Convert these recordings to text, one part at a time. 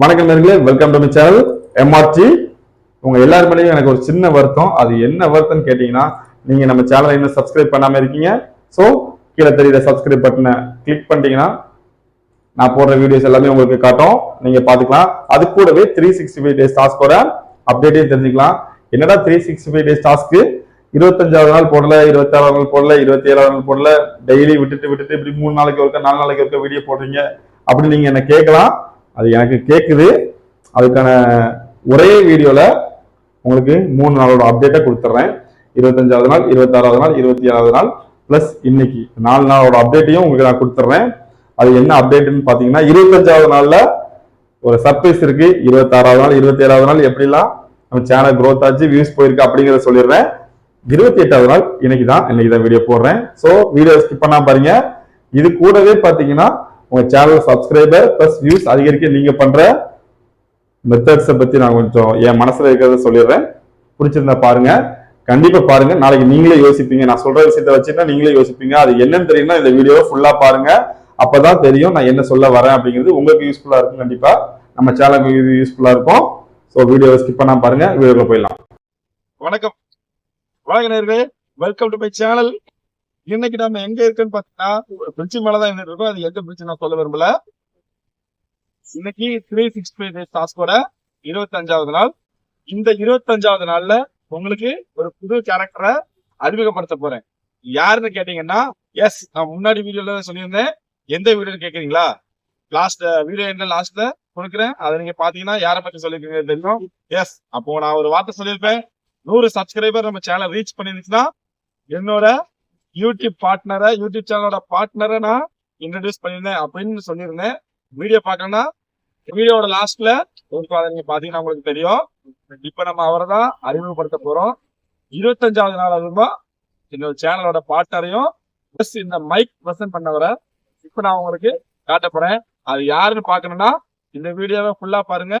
வணக்கம் நேர்களே welcome to my channel MRT உங்க எல்லார் மேலேயும் எனக்கு ஒரு சின்ன வருத்தம். அது என்ன வருத்தம்னு கேட்டீங்கன்னா நீங்க நம்ம சேனலை இன்னும் சப்ஸ்கிரைப் பண்ணாம இருக்கீங்க. ஸோ கீழே தெரியுற சப்ஸ்கிரைப் பட்டனை கிளிக் பண்ணிட்டீங்கன்னா நான் போடுற வீடியோஸ் எல்லாமே உங்களுக்கு காட்டும். நீங்க பாத்துக்கலாம் அது கூடவே த்ரீ சிக்ஸ்டி ஃபைவ் டேஸ் டாஸ்கோட அப்டேட்டையும் தெரிஞ்சுக்கலாம். என்னடா த்ரீ சிக்ஸ்டி ஃபைவ் டேஸ் டாஸ்க்கு இருபத்தஞ்சாவது நாள் போடல இருபத்தாறாவது நாள் போடல இருபத்தி ஏழாவது நாள் போடல. டெய்லி விட்டுட்டு விட்டுட்டு இப்படி மூணு நாளைக்கு ஒருக்க நாலு நாளைக்கு ஒருக்க வீடியோ போடுறீங்க. அப்படி நீங்க என்ன கேட்கலாம். அது எனக்கு கேட்குது அதுக்கான ஒரே வீடியோவில் உங்களுக்கு மூணு நாளோட அப்டேட்டை கொடுத்துட்றேன் இருபத்தஞ்சாவது நாள் இருபத்தாறாவது நாள் இருபத்தி ஏழாவது நாள் ப்ளஸ் இன்னைக்கு நாலு நாளோட அப்டேட்டையும் உங்களுக்கு நான் கொடுத்துட்றேன் அது என்ன அப்டேட்டுன்னு பார்த்தீங்கன்னா இருபத்தஞ்சாவது நாளில் ஒரு சர்ப்ரைஸ் இருக்கு. இருபத்தாறாவது நாள் இருபத்தி ஏழாவது நாள் எப்படிலாம் நம்ம சேனல் க்ரோத் ஆச்சு வியூஸ் போயிருக்கு அப்படிங்கிறத சொல்லிடுறேன். இருபத்தி எட்டாவது நாள் இன்னைக்கு தான் இன்னைக்கு தான் வீடியோ போடுறேன். ஸோ வீடியோ ஸ்கிப் பண்ணாம பாருங்க. இது கூடவே பார்த்தீங்கன்னா உங்க சேனல் சப்ஸ்கிரைபர் பிளஸ் வியூஸ் அதிகரிக்க நீங்க பண்ற மெத்தட்ஸை பத்தி நான் கொஞ்சம் என் மனசுல இருக்கிறத சொல்லிடுறேன். பிடிச்சிருந்தா பாருங்க. கண்டிப்பா பாருங்க. நாளைக்கு நீங்களே யோசிப்பீங்க. நான் சொல்ற விஷயத்த வச்சுன்னா நீங்களே யோசிப்பீங்க. அது என்னன்னு தெரியும்னா இந்த வீடியோவை ஃபுல்லா பாருங்க. அப்பதான் தெரியும் நான் என்ன சொல்ல வரேன் அப்படிங்கிறது உங்களுக்கு யூஸ்ஃபுல்லா இருக்கும் கண்டிப்பா. நம்ம சேனலுக்கு இது யூஸ்ஃபுல்லா இருக்கும். ஸோ வீடியோவை ஸ்கிப் பண்ணா பாருங்க. வீடியோக்குள்ள போயிடலாம். வணக்கம். வணக்கம் நேர்களே வெல்கம் டு மை சேனல் இன்னைக்கு நம்ம எங்க இருக்குன்னு பாத்தீங்கன்னா பிரிட்ஜ் மேலதான் என்ன இருக்கோம் அது எந்த பிரிட்ஜ் நான் சொல்ல விரும்பல. இன்னைக்கு த்ரீ சிக்ஸ் ஃபைவ் டேஸ் டாஸ்கோட இருபத்தஞ்சாவது நாள். இந்த இருபத்தஞ்சாவது நாள்ல உங்களுக்கு ஒரு புது கேரக்டரை அறிமுகப்படுத்த போறேன். யாருன்னு கேட்டீங்கன்னா எஸ் நான் முன்னாடி வீடியோல சொல்லியிருந்தேன். எந்த வீடியோன்னு கேக்குறீங்களா? லாஸ்ட் வீடியோ என்ன லாஸ்ட்ல கொடுக்குறேன்? அதை நீங்க பாத்தீங்கன்னா யாரை பத்தி சொல்லிருக்கீங்க தெரியும். எஸ் அப்போ நான் ஒரு வார்த்தை சொல்லியிருப்பேன். நூறு சப்ஸ்கிரைபர் நம்ம சேனல் ரீச் பண்ணிருந்துச்சுன்னா என்னோட யூடியூப் பார்ட்னரை யூடியூப் சேனலோட பார்ட்னரை நான் இன்ட்ரடியூஸ் பண்ணியிருந்தேன் அப்படின்னு சொல்லியிருந்தேன். வீடியோ பார்க்கணும்னா வீடியோட லாஸ்ட்ல உங்களுக்கு அதை நீங்க பாத்தீங்கன்னா உங்களுக்கு தெரியும். இப்ப நம்ம அவரை தான் அறிமுகப்படுத்த போறோம். இருபத்தஞ்சாவது நாள் அதுமா என்னோட சேனலோட பார்ட்னரையும் பிளஸ் இந்த மைக் ப்ரெசென்ட் பண்ணவரை இப்ப நான் உங்களுக்கு காட்ட போறேன். அது யாருன்னு பாக்கணும்னா இந்த வீடியோவை ஃபுல்லா பாருங்க.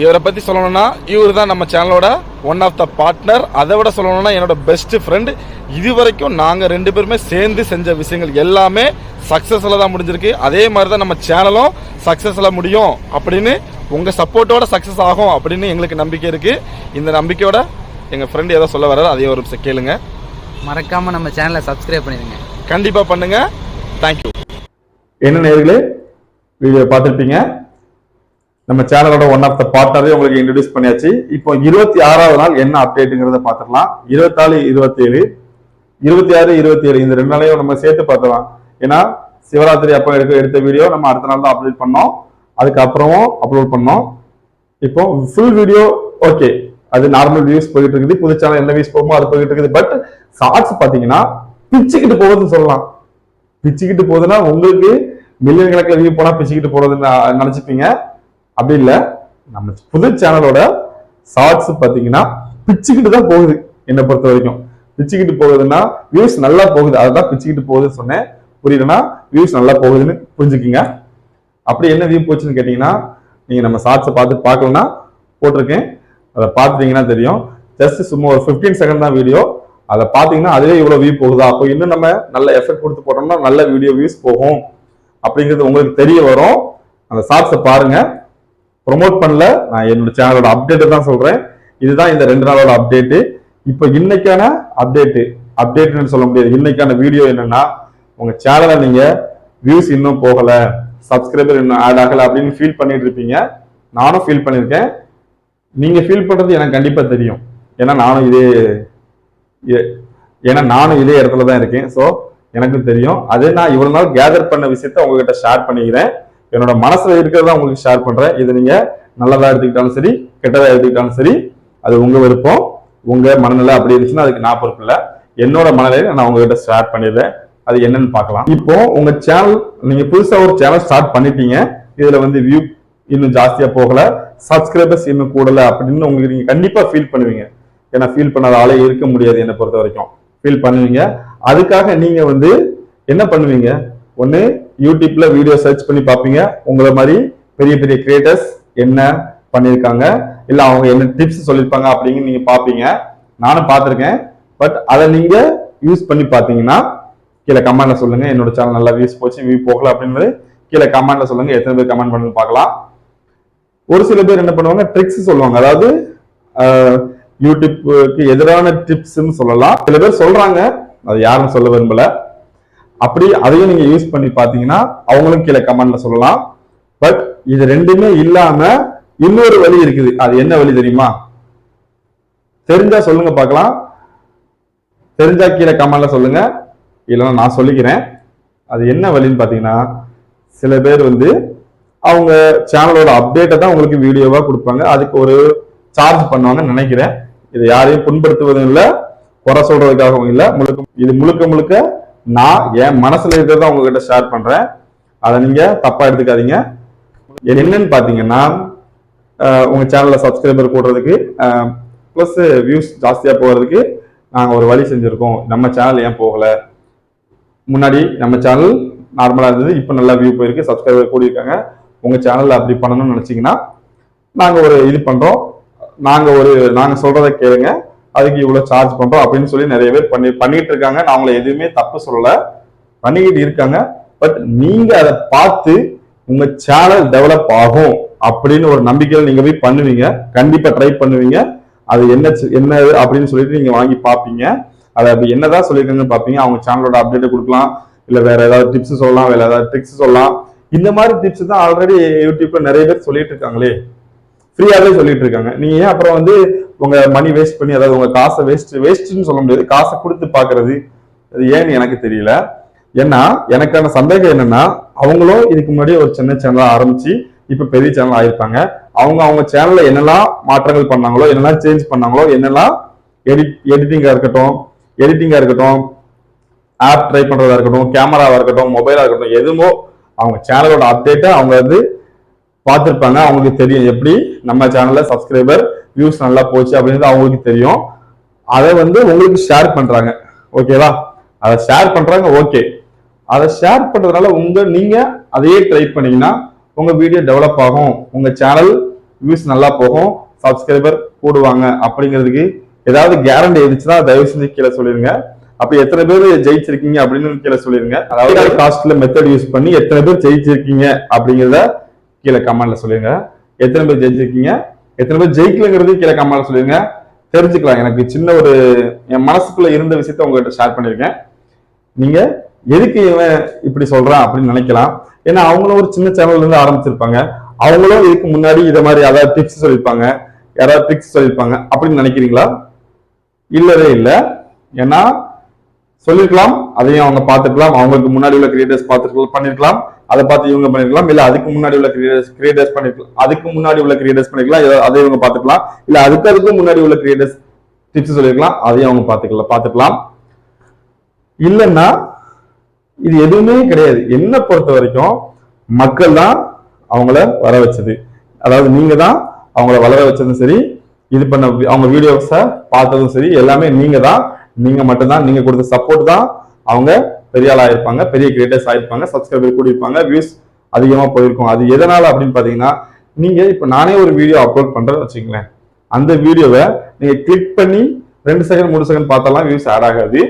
இவரை பத்தி சொல்லணும்னா இவர் தான் நம்ம சேனலோட ஒன் ஆஃப் த பார்ட்னர் அதை விட சொல்லணும்னா என்னோட பெஸ்ட் ஃப்ரெண்ட் இது வரைக்கும் நாங்க ரெண்டு பேருமே சேர்ந்து செஞ்ச விஷயங்கள் எல்லாமே சக்சஸ்ல தான் முடிஞ்சிருக்கு. அதே மாதிரி தான் நம்ம சேனலும் சக்சஸ்ல முடியும் அப்படின்னு உங்க சப்போர்ட்டோட சக்சஸ் ஆகும் அப்படின்னு எங்களுக்கு நம்பிக்கை இருக்கு. இந்த நம்பிக்கையோட எங்க ஃப்ரெண்ட் ஏதோ சொல்ல வர்றாரு அதே ஒரு நிமிஷம் கேளுங்க. மறக்காம நம்ம சேனலை சப்ஸ்கிரைப் பண்ணிடுங்க. கண்டிப்பா பண்ணுங்க. தேங்க்யூ என்ன நேர்களே? வீடியோ பார்த்துருப்பீங்க. நம்ம சேனலோட ஒன் ஆஃப் த பார்ட்னரே உங்களுக்கு இன்ட்ரடியூஸ் பண்ணியாச்சு. இப்போ இருபத்தி ஆறாவது நாள் என்ன அப்டேட்டுங்கிறத பார்த்துக்கலாம் இருபத்தாலு இருபத்தி ஏழு இருபத்தி ஆறு இருபத்தி ஏழு இந்த ரெண்டு நாளையும் நம்ம சேர்த்து பார்த்துக்கலாம் ஏன்னா சிவராத்திரி அப்போ எடுக்க எடுத்த வீடியோ நம்ம அடுத்த நாள் தான் அப்லோட் பண்ணோம். அதுக்கப்புறமும் அப்லோட் பண்ணோம். இப்போ ஃபுல் வீடியோ ஓகே அது நார்மல் வியூஸ் போயிட்டு இருக்குது புது சேனல் என்ன வியூஸ் போகுமோ அது போயிட்டு இருக்குது பட் ஷார்ட்ஸ் பார்த்தீங்கன்னா பிச்சுக்கிட்டு போகுதுன்னு சொல்லலாம். பிச்சுக்கிட்டு போகுதுன்னா உங்களுக்கு மில்லியன் கணக்கில் வியூ போனால் பிச்சுக்கிட்டு போகிறதுன்னு நினச்சிப்பீங்க. அப்படி இல்லை நம்ம புது சேனலோட ஷார்ட்ஸ் பார்த்தீங்கன்னா பிச்சுக்கிட்டு தான் போகுது என்னை பொறுத்த வரைக்கும். பிச்சுக்கிட்டு போகுதுன்னா வியூஸ் நல்லா போகுது. அதுதான் பிச்சுக்கிட்டு போகுதுன்னு சொன்னேன். புரியலன்னா வியூஸ் நல்லா போகுதுன்னு புரிஞ்சுக்கிங்க. அப்படி என்ன வியூ போச்சுன்னு கேட்டிங்கன்னா நீங்கள் நம்ம ஷார்ட்ஸை பார்த்து பார்க்கலன்னா போட்டிருக்கேன். அதை பார்த்துட்டீங்கன்னா தெரியும். ஜஸ்ட் சும்மா ஒரு 15 செகண்ட் தான் வீடியோ அதை பார்த்தீங்கன்னா அதுவே இவ்வளோ வியூ போகுதா? அப்போ இன்னும் நம்ம நல்ல எஃபெக்ட் கொடுத்து போட்டோம்னா நல்ல வீடியோ வியூஸ் போகும். அப்படிங்கிறது உங்களுக்கு தெரிய வரும். அந்த ஷார்ட்ஸை பாருங்கள் ப்ரொமோட் பண்ணல. நான் என்னோட சேனலோட அப்டேட்டை தான் சொல்கிறேன் இதுதான் இந்த ரெண்டு நாளோட அப்டேட்டு இப்போ இன்னைக்கான அப்டேட்டு அப்டேட்னு சொல்ல முடியாது. இன்னைக்கான வீடியோ என்னன்னா உங்கள் சேனலை நீங்கள் வியூஸ் இன்னும் போகலை. சப்ஸ்கிரைபர் இன்னும் ஆட் ஆகலை அப்படின்னு ஃபீல் பண்ணிட்டு இருப்பீங்க. நானும் ஃபீல் பண்ணியிருக்கேன் நீங்கள் ஃபீல் பண்ணுறது எனக்கு கண்டிப்பாக தெரியும். ஏன்னா நானும் இதே ஏன்னா நானும் இதே இடத்துல தான் இருக்கேன். ஸோ எனக்கும் தெரியும். அதே நான் இவ்வளோ நாள் கேதர் பண்ண விஷயத்த உங்ககிட்ட ஷேர் பண்ணிக்கிறேன். என்னோட மனசுல இருக்கிறத உங்களுக்கு ஷேர் பண்றேன். இது நீங்க நல்லதா எடுத்துக்கிட்டாலும் சரி கெட்டதா எடுத்துக்கிட்டாலும் சரி அது உங்க விருப்பம். உங்க மனநிலை அப்படி இருந்துச்சுன்னா அதுக்கு நான் பொறுப்பு இல்லை. என்னோட மனநிலையை நான் உங்ககிட்ட ஷேர் பண்ணிடுறேன். அது என்னன்னு பார்க்கலாம். இப்போ உங்க சேனல் நீங்க புதுசா ஒரு சேனல் ஸ்டார்ட் பண்ணிட்டீங்க. இதுல வந்து வியூ இன்னும் ஜாஸ்தியா போகல. சப்ஸ்கிரைபர்ஸ் இன்னும் கூடல அப்படின்னு உங்களுக்கு நீங்க கண்டிப்பா ஃபீல் பண்ணுவீங்க. ஏன்னா ஃபீல் பண்ணாத ஆளே இருக்க முடியாது என்னை பொறுத்த வரைக்கும் ஃபீல் பண்ணுவீங்க. அதுக்காக நீங்க வந்து என்ன பண்ணுவீங்க? ஒன்று யூடியூப்ல வீடியோ சர்ச் பண்ணி பார்ப்பீங்க. உங்களை மாதிரி பெரிய பெரிய கிரியேட்டர்ஸ் என்ன பண்ணியிருக்காங்க? இல்லை அவங்க என்ன டிப்ஸ் சொல்லியிருப்பாங்க அப்படின்னு நீங்கள் பார்ப்பீங்க. நானும் பார்த்துருக்கேன். பட் அதை நீங்கள் யூஸ் பண்ணி பார்த்தீங்கன்னா கீழே கமெண்ட்ல சொல்லுங்க. என்னோட சேனல் நல்லா வியூஸ் போச்சு வியூ போகல அப்படின்னு கீழே கமெண்ட்ல சொல்லுங்க. எத்தனை பேர் கமெண்ட் பண்ணி பார்க்கலாம். ஒரு சில பேர் என்ன பண்ணுவாங்க? ட்ரிக்ஸ் சொல்லுவாங்க. அதாவது யூடியூப்க்கு எதிரான டிப்ஸ்ன்னு சொல்லலாம். சில பேர் சொல்றாங்க. அது யாரும் சொல்ல விரும்பல. அப்படி அதையும் நீங்க யூஸ் பண்ணி பாத்தீங்கன்னா அவங்களும் கீழே கமெண்ட்ல சொல்லலாம். பட் இது ரெண்டுமே இல்லாம இன்னொரு வழி இருக்குது. அது என்ன வழி தெரியுமா? தெரிஞ்சா சொல்லுங்க பார்க்கலாம். தெரிஞ்சா கீழே கமெண்ட்ல சொல்லுங்க. இல்லைன்னா நான் சொல்லிக்கிறேன். அது என்ன வழின்னு பாத்தீங்கன்னா சில பேர் வந்து அவங்க சேனலோட அப்டேட்டை தான் உங்களுக்கு வீடியோவா கொடுப்பாங்க. அதுக்கு ஒரு சார்ஜ் பண்ணுவாங்கன்னு நினைக்கிறேன். இது யாரையும் புண்படுத்துவதும் இல்லை குறை சொல்றதுக்காகவும் இல்லை. முழுக்க இது முழுக்க முழுக்க நான் என் மனசுல இருக்கிறத உங்ககிட்ட ஷேர் பண்றேன். அதை நீங்க தப்பா எடுத்துக்காதீங்க. என்னன்னு பாத்தீங்கன்னா உங்க சேனல்ல சப்ஸ்கிரைபர் கூடுறதுக்கு ப்ளஸ் வியூஸ் ஜாஸ்தியா போகிறதுக்கு நாங்கள் ஒரு வழி செஞ்சுருக்கோம். நம்ம சேனல் ஏன் போகல? முன்னாடி நம்ம சேனல் நார்மலாக இருந்தது இப்போ நல்லா வியூ போயிருக்கு சப்ஸ்கிரைபர் கூடியிருக்காங்க. உங்கள் சேனலில் அப்படி பண்ணணும்னு நினச்சிங்கன்னா நாங்கள் ஒரு இது பண்ணுறோம் நாங்கள் ஒரு நாங்கள் சொல்கிறத கேளுங்க. அதுக்கு இவ்வளவு சார்ஜ் பண்றோம் அப்படின்னு சொல்லி நிறைய பேர் பண்ணி பண்ணிட்டு இருக்காங்க நான் அவங்களை எதுவுமே தப்பு சொல்லல. பண்ணிக்கிட்டு இருக்காங்க. பட் நீங்க அதை பார்த்து உங்க சேனல் டெவலப் ஆகும் அப்படின்னு ஒரு நம்பிக்கையில நீங்க போய் பண்ணுவீங்க. கண்டிப்பா ட்ரை பண்ணுவீங்க. அது என்ன என்ன அப்படின்னு சொல்லிட்டு நீங்க வாங்கி பார்ப்பீங்க. அதை அப்படி என்னதான் சொல்லியிருக்காங்கன்னு பார்ப்பீங்க. அவங்க சேனலோட அப்டேட் கொடுக்கலாம். இல்ல வேற ஏதாவது டிப்ஸ் சொல்லலாம் வேற ஏதாவது ட்ரிக்ஸ் சொல்லலாம். இந்த மாதிரி டிப்ஸ் தான் ஆல்ரெடி யூடியூப்ல நிறைய பேர் சொல்லிட்டு இருக்காங்களே. ஃப்ரீயாவே சொல்லிட்டு இருக்காங்க. நீங்க ஏன் அப்புறம் வந்து உங்க மணி வேஸ்ட் பண்ணி அதாவது உங்க காசை வேஸ்ட் வேஸ்ட்னு சொல்ல முடியாது. காசை கொடுத்து பாக்குறது அது ஏன்னு எனக்கு தெரியல. ஏன்னா எனக்கான சந்தேகம் என்னன்னா அவங்களும் இதுக்கு முன்னாடி ஒரு சின்ன சேனலா ஆரம்பிச்சு இப்ப பெரிய சேனல் ஆயிருப்பாங்க அவங்க அவங்க சேனல்ல என்னெல்லாம் மாற்றங்கள் பண்ணாங்களோ என்னெல்லாம் சேஞ்ச் பண்ணாங்களோ என்னெல்லாம் எடிட் எடிட்டிங்கா இருக்கட்டும் எடிட்டிங்கா இருக்கட்டும் ஆப் ட்ரை பண்றதா இருக்கட்டும் கேமராவா இருக்கட்டும் மொபைலா இருக்கட்டும் எதுவோ அவங்க சேனலோட அப்டேட்டை அவங்க வந்து பார்த்துருப்பாங்க. அவங்களுக்கு தெரியும் எப்படி நம்ம சேனல்ல சப்ஸ்கிரைபர் வியூஸ் நல்லா போச்சு அப்படின்றது அவங்களுக்கு தெரியும். அதை வந்து உங்களுக்கு ஷேர் பண்றாங்க. ஓகேவா அதை ஷேர் பண்றாங்க ஓகே அதை ஷேர் பண்றதுனால உங்க நீங்க அதையே ட்ரை பண்ணீங்கன்னா உங்க வீடியோ டெவலப் ஆகும். உங்க சேனல் வியூஸ் நல்லா போகும். சப்ஸ்கிரைபர் கூடுவாங்க அப்படிங்கிறதுக்கு ஏதாவது கேரண்டி இருந்துச்சுன்னா தயவு செஞ்சு கீழே சொல்லிருங்க. அப்ப எத்தனை பேர் ஜெயிச்சிருக்கீங்க அப்படின்னு கீழே சொல்லிருங்க. அதாவது காஸ்ட்ல மெத்தட் யூஸ் பண்ணி எத்தனை பேர் ஜெயிச்சிருக்கீங்க அப்படிங்கிறத கீழே கமெண்ட்ல சொல்லுங்க எத்தனை பேர் ஜெயிச்சிருக்கீங்க? எத்தனை பேர் ஜெயிக்கலங்கிறதையும் கீழே கமெண்ட்ல சொல்லுங்க தெரிஞ்சுக்கலாம். எனக்கு சின்ன ஒரு என் மனசுக்குள்ள இருந்த விஷயத்த உங்ககிட்ட ஷேர் பண்ணிருக்கேன் நீங்க எதுக்கு இவன் இப்படி சொல்றான் அப்படின்னு நினைக்கலாம். ஏன்னா அவங்களும் ஒரு சின்ன சேனல்ல இருந்து ஆரம்பிச்சிருப்பாங்க. அவங்களும் இதுக்கு முன்னாடி இதை மாதிரி யாராவது டிப்ஸ் சொல்லியிருப்பாங்க. யாராவது டிப்ஸ் சொல்லியிருப்பாங்க அப்படின்னு நினைக்கிறீங்களா? இல்லவே இல்லை. ஏன்னா சொல்லிருக்கலாம். அதையும் அவங்க பார்த்துக்கலாம் அவங்களுக்கு முன்னாடி உள்ள கிரியேட்டர்ஸ் பார்த்துருக்கலாம் பண்ணிருக்கலாம். அதை பார்த்து இவங்க பண்ணிருக்கலாம். இல்ல அதுக்கு முன்னாடி உள்ள கிரியேட்டர்ஸ் கிரியேட்டர்ஸ் பண்ணிருக்கலாம். அதுக்கு முன்னாடி உள்ள கிரியேட்டர்ஸ் பண்ணிருக்கலாம். அதை இவங்க பார்த்துக்கலாம். இல்ல அதுக்கு அதுக்கு முன்னாடி உள்ள கிரியேட்டர்ஸ் டிப்ஸ் சொல்லிருக்கலாம். அதையும் அவங்க பார்த்துக்கலாம் பார்த்துக்கலாம். இல்லைன்னா இது எதுவுமே கிடையாது. என்ன பொறுத்த வரைக்கும் மக்கள் தான் அவங்கள வர வச்சது. அதாவது நீங்க தான் அவங்கள வளர வச்சதும் சரி இது பண்ண அவங்க வீடியோஸை பார்த்ததும் சரி எல்லாமே நீங்க தான். நீங்க மட்டும்தான் நீங்க கொடுத்த சப்போர்ட் தான் அவங்க பெரிய ஆளாக இருப்பாங்க பெரிய கிரியேட்டர்ஸ் ஆயிருப்பாங்க சப்ஸ்கிரைபர் கூடியிருப்பாங்க வியூஸ் அதிகமாக போயிருக்கும். அது எதனால் அப்படின்னு பார்த்தீங்கன்னா நீங்கள் இப்போ நானே ஒரு வீடியோ அப்லோட் பண்றேன்னு வச்சுங்களேன் அந்த வீடியோவை நீங்கள் கிளிக் பண்ணி ரெண்டு செகண்ட் மூணு செகண்ட் பார்த்தாலாம் வியூஸ் ஆட் ஆகாது.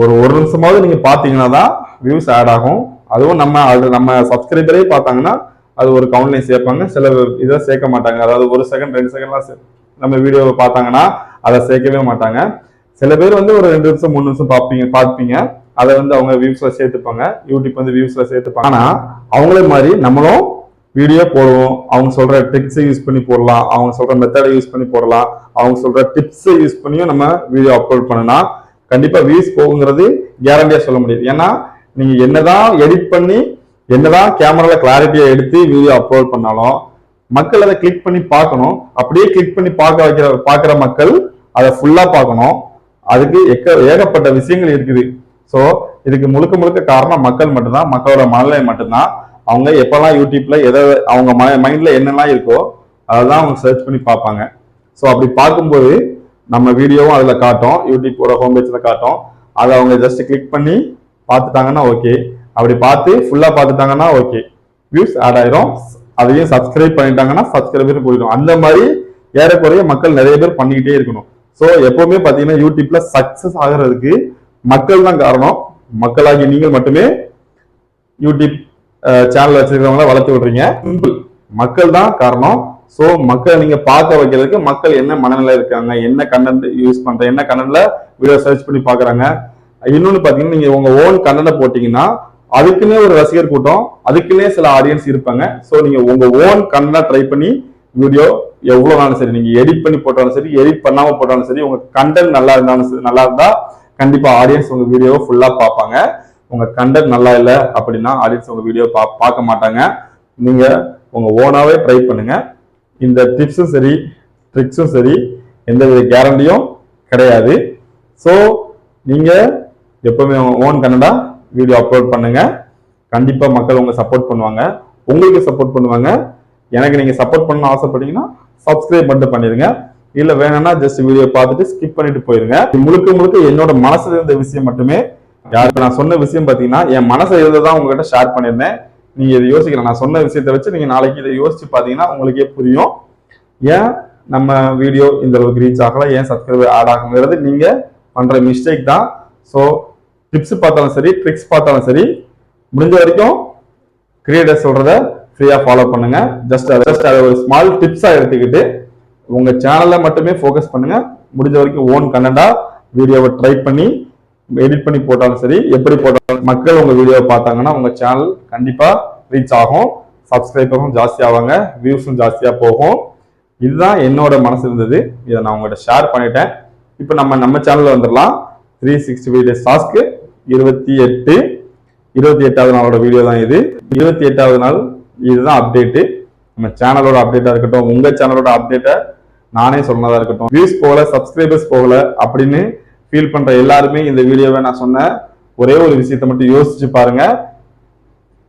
ஒரு ஒரு நிமிஷமாவது நீங்கள் பார்த்தீங்கன்னா தான் வியூஸ் ஆட் ஆகும். அதுவும் நம்ம அது நம்ம சப்ஸ்கிரைபரே பார்த்தாங்கன்னா அது ஒரு கவுண்ட்லையும் சேர்ப்பாங்க. சில இதை சேர்க்க மாட்டாங்க. அதாவது ஒரு செகண்ட் ரெண்டு செகண்ட்லாம் நம்ம வீடியோவை பார்த்தாங்கன்னா அதை சேர்க்கவே மாட்டாங்க. சில பேர் வந்து ஒரு ரெண்டு நிமிஷம் மூணு நிமிஷம் பார்ப்பீங்க பார்ப்பீங்க. அதை வந்து அவங்க வியூஸ்ல சேர்த்துப்பாங்க. யூடியூப் வந்து வியூஸ்ல சேர்த்துப்பாங்க. ஆனா அவங்களே மாதிரி நம்மளும் வீடியோ போடுவோம். அவங்க சொல்ற ட்ரிக்ஸை யூஸ் பண்ணி போடலாம். அவங்க சொல்ற மெத்தடை யூஸ் பண்ணி போடலாம். அவங்க சொல்ற டிப்ஸை யூஸ் பண்ணியும் நம்ம வீடியோ அப்லோட் பண்ணனா கண்டிப்பா வியூஸ் போகுங்கிறது கேரண்டியா சொல்ல முடியாது. ஏன்னா நீங்க என்னதான் எடிட் பண்ணி என்னதான் கேமரால கிளாரிட்டியை எடுத்து வீடியோ அப்லோட் பண்ணாலும் மக்கள் அதை கிளிக் பண்ணி பார்க்கணும். அப்படியே கிளிக் பண்ணி பார்க்க வைக்கிற பார்க்குற மக்கள் அதை ஃபுல்லாக பார்க்கணும். அதுக்கு எக்க ஏகப்பட்ட விஷயங்கள் இருக்குது. ஸோ இதுக்கு முழுக்க முழுக்க காரணம் மக்கள் மட்டும்தான் மக்களோட மனநிலை மட்டும்தான். அவங்க எப்பெல்லாம் யூடியூப்ல எதை அவங்க மைண்ட்ல என்னெல்லாம் இருக்கோ அதை தான் அவங்க சர்ச் பண்ணி பார்ப்பாங்க. ஸோ அப்படி பார்க்கும்போது நம்ம வீடியோவும் அதில் காட்டும் யூடியூப்போட ஹோம் பேஜில் காட்டும். அதை அவங்க ஜஸ்ட் கிளிக் பண்ணி பார்த்துட்டாங்கன்னா ஓகே அப்படி பார்த்து ஃபுல்லாக பார்த்துட்டாங்கன்னா ஓகே வியூஸ் ஆட் ஆயிரும். அதையும் சப்ஸ்கிரைப் பண்ணிட்டாங்கன்னா சப்ஸ்கிரைபர் போயிடும். அந்த மாதிரி ஏறக்குறைய மக்கள் நிறைய பேர் பண்ணிக்கிட்டே இருக்கணும். ஸோ எப்பவுமே பார்த்தீங்கன்னா யூடியூப்ல சக்சஸ் ஆகிறதுக்கு மக்கள் தான் காரணம். மக்களாகி நீங்கள் மட்டுமே யூடியூப் சேனல் வச்சிருக்கிறவங்கள வளர்த்து விடுறீங்க. சிம்பிள் மக்கள் தான் காரணம். ஸோ மக்களை நீங்க பார்க்க வைக்கிறதுக்கு மக்கள் என்ன மனநிலை இருக்காங்க என்ன கண்டென்ட் யூஸ் பண்ற என்ன கண்டென்ட்ல வீடியோ சர்ச் பண்ணி பாக்குறாங்க இன்னொன்னு பாத்தீங்கன்னா நீங்க உங்க ஓன் கண்டென்ட் போட்டீங்கன்னா அதுக்குன்னே ஒரு ரசிகர் கூட்டம் அதுக்குன்னே சில ஆடியன்ஸ் இருப்பாங்க. ஸோ நீங்க உங்க ஓன் கண்டென்ட் ட்ரை பண்ணி வீடியோ எவ்வளவு நாளும் சரி நீங்க எடிட் பண்ணி போட்டாலும் சரி எடிட் பண்ணாம போட்டாலும் சரி உங்க கண்டென்ட் நல்லா இருந்தாலும் சரி நல்லா இருந்தா கண்டிப்பா ஆடியன்ஸ் உங்க வீடியோவை ஃபுல்லா பார்ப்பாங்க. உங்க கண்டென்ட் நல்லா இல்லை அப்படின்னா ஆடியன்ஸ் உங்க வீடியோ பா பார்க்க மாட்டாங்க. நீங்க உங்க ஓனாவே ட்ரை பண்ணுங்க. இந்த டிப்ஸும் சரி ட்ரிக்ஸும் சரி எந்த வித கேரண்டியும் கிடையாது. ஸோ நீங்க எப்பவுமே ஓன் கன்னடா வீடியோ அப்லோட் பண்ணுங்க. கண்டிப்பா மக்கள் உங்க சப்போர்ட் பண்ணுவாங்க. உங்களுக்கு சப்போர்ட் பண்ணுவாங்க. எனக்கு நீங்க சப்போர்ட் பண்ண ஆசைப்பட்டீங்கன்னா சப்ஸ்கிரைப் மட்டும் பண்ணிடுங்க. இல்ல வேணும்னா ஜஸ்ட் வீடியோ பார்த்துட்டு ஸ்கிப் பண்ணிட்டு போயிருங்க. முழுக்க முழுக்க என்னோட மனசுல இருந்த விஷயம் மட்டுமே. யாருக்கு நான் சொன்ன விஷயம் பாத்தீங்கன்னா என் மனசை இருந்ததான் உங்ககிட்ட ஷேர் பண்ணியிருந்தேன். நீங்க இதை யோசிக்கலாம் நான் சொன்ன விஷயத்த வச்சு நீங்க நாளைக்கு இதை யோசிச்சு பாத்தீங்கன்னா உங்களுக்கே புரியும். ஏன் நம்ம வீடியோ இந்த அளவுக்கு ரீச் ஆகல? ஏன் சப்ஸ்கிரைபர் ஆட் ஆகுங்கிறது நீங்க பண்ற மிஸ்டேக் தான். ஸோ டிப்ஸ் பார்த்தாலும் சரி ட்ரிக்ஸ் பார்த்தாலும் சரி முடிஞ்ச வரைக்கும் கிரியேட்டர் சொல்றத ஃப்ரீயா ஃபாலோ பண்ணுங்க. ஜஸ்ட் ஜஸ்ட் அதை ஒரு ஸ்மால் டிப்ஸா எடுத்துக்கிட்டு உங்க சேனல்ல மட்டுமே ஃபோக்கஸ் பண்ணுங்க. முடிஞ்ச வரைக்கும் ஓன் கண்டா வீடியோவை ட்ரை பண்ணி எடிட் பண்ணி போட்டாலும் சரி எப்படி போட்டாலும் மக்கள் உங்க வீடியோவை பார்த்தாங்கன்னா உங்க சேனல் கண்டிப்பா ரீச் ஆகும். சப்ஸ்கிரைபரும் ஜாஸ்தி ஆவாங்க வியூஸும் ஜாஸ்தியா போகும். இதுதான் என்னோட மனசு இருந்தது. இதை நான் உங்கள்கிட்ட ஷேர் பண்ணிட்டேன். இப்போ நம்ம நம்ம சேனல்ல வந்துடலாம். த்ரீ சிக்ஸ்டி ஃபைவ் டேஸ் டாஸ்க்கு இருபத்தி எட்டு இருபத்தி எட்டாவது நாளோட வீடியோ தான் இது. இருபத்தி எட்டாவது நாள் இதுதான் அப்டேட்டு நம்ம சேனலோட அப்டேட்டாக இருக்கட்டும் உங்கள் சேனலோட அப்டேட்டை நானே சொன்னதா இருக்கட்டும். வியூஸ் போகல சப்ஸ்கிரைபர்ஸ் போகல அப்படின்னு ஃபீல் பண்ற எல்லாருமே இந்த வீடியோவை நான் சொன்ன ஒரே ஒரு விஷயத்தை மட்டும் யோசிச்சு பாருங்க.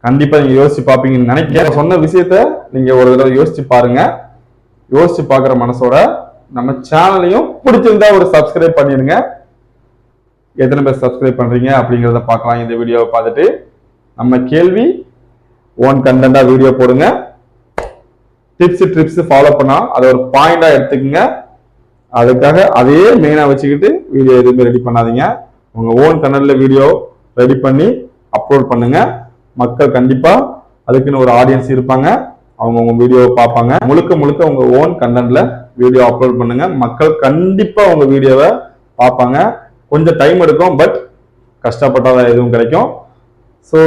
கண்டிப்பா நீங்க யோசிச்சு பார்ப்பீங்கன்னு நினைக்கிறேன். சொன்ன விஷயத்த நீங்க ஒரு தடவை யோசிச்சு பாருங்க. யோசிச்சு பார்க்குற மனசோட நம்ம சேனலையும் பிடிச்சிருந்தா ஒரு சப்ஸ்கிரைப் பண்ணிடுங்க. எத்தனை பேர் சப்ஸ்கிரைப் பண்றீங்க அப்படிங்கிறத பார்க்கலாம். இந்த வீடியோவை பார்த்துட்டு நம்ம கேள்வி ஓன் கண்டென்ட்டா வீடியோ போடுங்க. டிப்ஸ் ட்ரிப்ஸ் ஃபாலோ பண்ணா அதை ஒரு பாயிண்டா எடுத்துக்கங்க. அதுக்காக அதையே மெயினா வச்சுக்கிட்டு வீடியோ எதுவுமே ரெடி பண்ணாதீங்க. உங்க ஓன் கண்டென்ட்ல வீடியோ ரெடி பண்ணி அப்லோட் பண்ணுங்க. மக்கள் கண்டிப்பா அதுக்குன்னு ஒரு ஆடியன்ஸ் இருப்பாங்க. அவங்க உங்க வீடியோவை பார்ப்பாங்க. முழுக்க முழுக்க உங்க ஓன் கண்டென்ட்ல வீடியோ அப்லோட் பண்ணுங்க. மக்கள் கண்டிப்பா உங்க வீடியோவை பார்ப்பாங்க. கொஞ்சம் டைம் எடுக்கும் பட் கஷ்டப்பட்டாதான் எதுவும் கிடைக்கும். ஸோ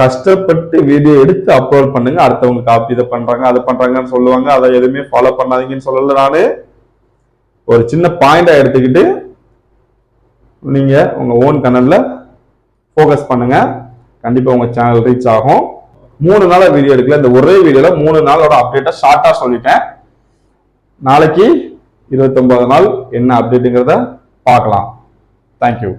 கஷ்டப்பட்டு வீடியோ எடுத்து அப்லோட் பண்ணுங்க. அடுத்தவங்க காப்பி இதை பண்றாங்க அதை பண்றாங்கன்னு சொல்லுவாங்க. அதை எதுவுமே ஃபாலோ பண்ணாதீங்கன்னு சொல்லல நான். ஒரு சின்ன பாயிண்டா எடுத்துக்கிட்டு நீங்க உங்க ஓன் கனல்ல ஃபோக்கஸ் பண்ணுங்க. கண்டிப்பா உங்க சேனல் ரீச் ஆகும். மூணு நாளா வீடியோ எடுக்கல. இந்த ஒரே வீடியோல மூணு நாளோட அப்டேட்டை ஷார்ட்டா சொல்லிட்டேன். நாளைக்கு இருபத்தொன்பது நாள் என்ன அப்டேட்டுங்கிறத பார்க்கலாம். தேங்க்யூ